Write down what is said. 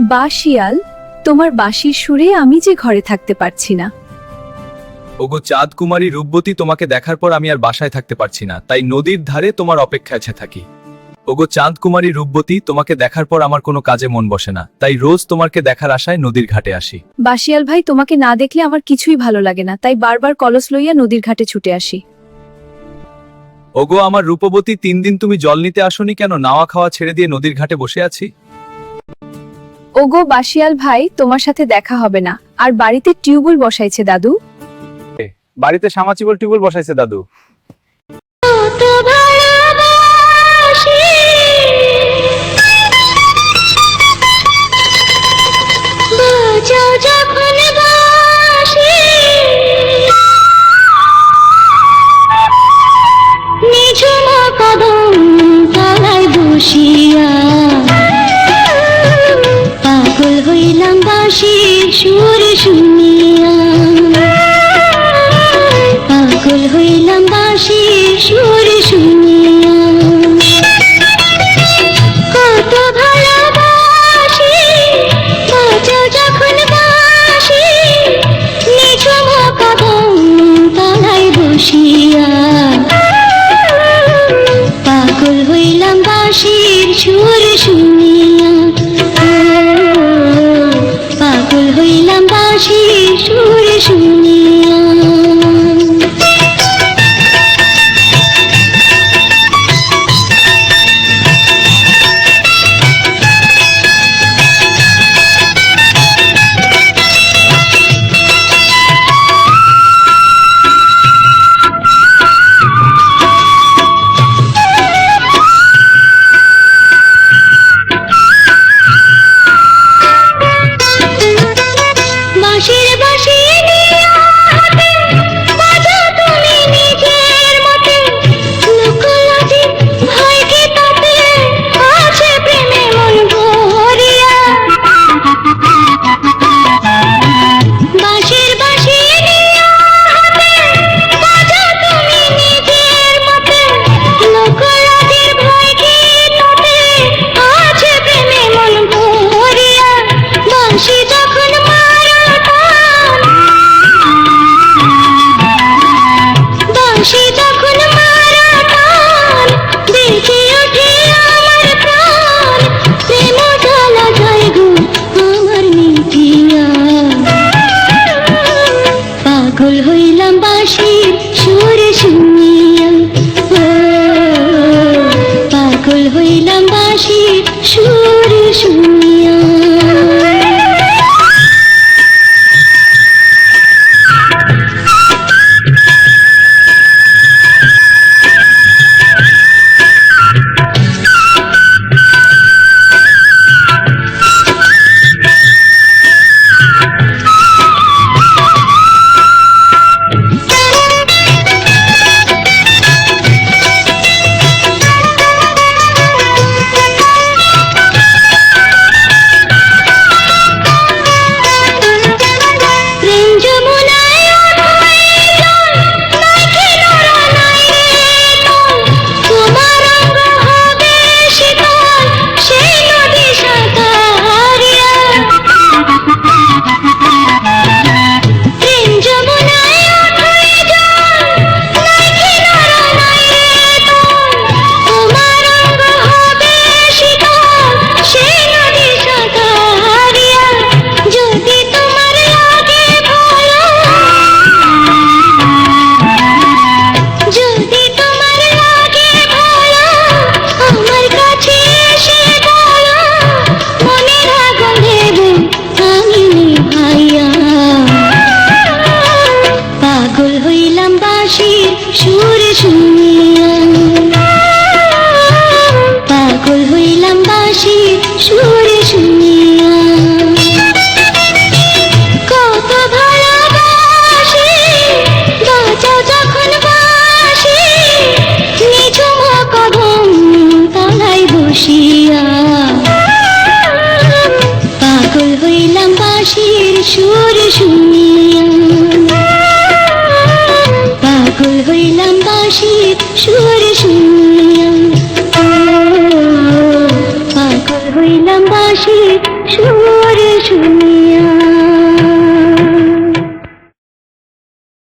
বা শিয়াল তোমার বাঁশির সুরে আমি যে ঘরে থাকতে পারছি না। ওগো চাঁদ কুমারী রূপবতী তোমাকে দেখার পর আমি আর বাসায় থাকতে পারছি না তাই নদীর ধারে তোমার অপেক্ষায় থাকি। ওগো চাঁদ কুমারী রূপবতী তোমাকে দেখার পর আমার কোনো কাজে মন বসে না তাই রোজ তোমাকে দেখার আশায় নদীর ঘাটে আসি। বাসিয়াল ভাই তোমাকে না দেখলে আমার কিছুই ভালো লাগে না তাই বারবার কলস লইয়া নদীর ঘাটে ছুটে আসি। ওগো আমার রূপবতী তিন দিন তুমি জল নিতে আসনি কেন? নাওয়া খাওয়া ছেড়ে দিয়ে নদীর ঘাটে বসে আছি? ওগো বাসিয়াল ভাই, তোমার সাথে দেখা হবে না। আর বাড়িতে টিউবওয়েল বসাইছে দাদু। বাড়িতে সামাচিবল টিউবওয়েল বসাইছে দাদু। সুর শুনিয়া। পাগল হইলাম বাঁশির সুর শুনিয়া। বাসি পাগল হইলাম সুর শুনিয়া।